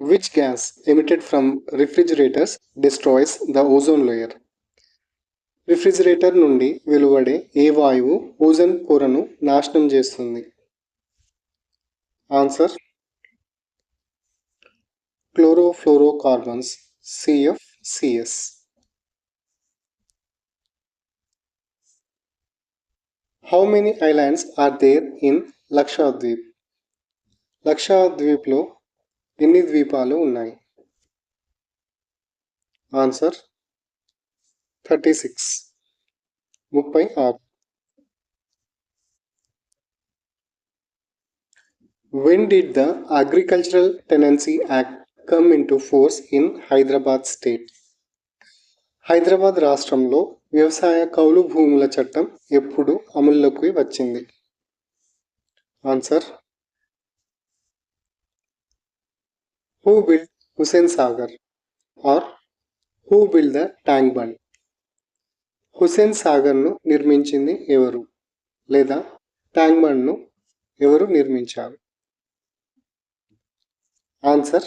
Which gas emitted from refrigerators destroys the ozone layer? Refrigerator నుండి వెలువడే ఏ వాయువు ఓజోన్ పొరను నాశనం చేస్తుంది? Answer chlorofluorocarbons CF CS how many islands are there in Lakshadweep లక్షద్వీప్లో ఎన్ని ద్వీపాలు ఉన్నాయి? Answer thirty six. ముప్పై ఆరు. When did the agricultural tenancy act come into force in Hyderabad state Hyderabad రాష్ట్రంలో వ్యవసాయ కౌలు భూముల చట్టం ఎప్పుడు అమల్లోకి వచ్చింది? Answer who build Hussain Sagar or who build the tank bund? Hussain సాగర్ను నిర్మించింది ఎవరు? లేదా ట్యాంక్ బండ్ను ఎవరు నిర్మించారు? Answer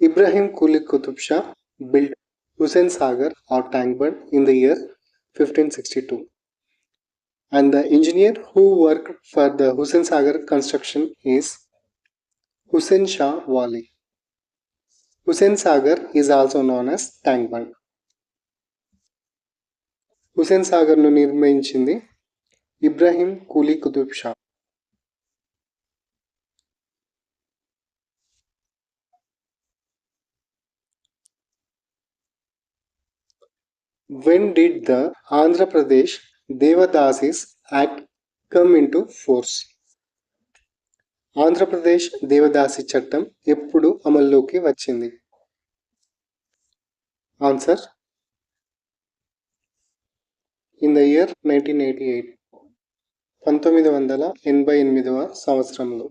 Ibrahim Quli Qutb Shah build Hussain Sagar or tank bund in the year fifteen sixty two and the engineer who worked for the Hussain Sagar construction is Hussein Shah Wali. Hussain Sagar is also known as Tank Band. Hussain సాగర్ను నిర్మించింది Ibrahim Quli Qutb Shah when did the Andhra Pradesh act come into force. Andhra Pradesh Devadasi చట్టం ఎప్పుడు అమల్లోకి వచ్చింది? Answer in the year nineteen eighty eight పంతొమ్మిది వందల ఎనభై ఎనిమిదవ సంవత్సరంలో.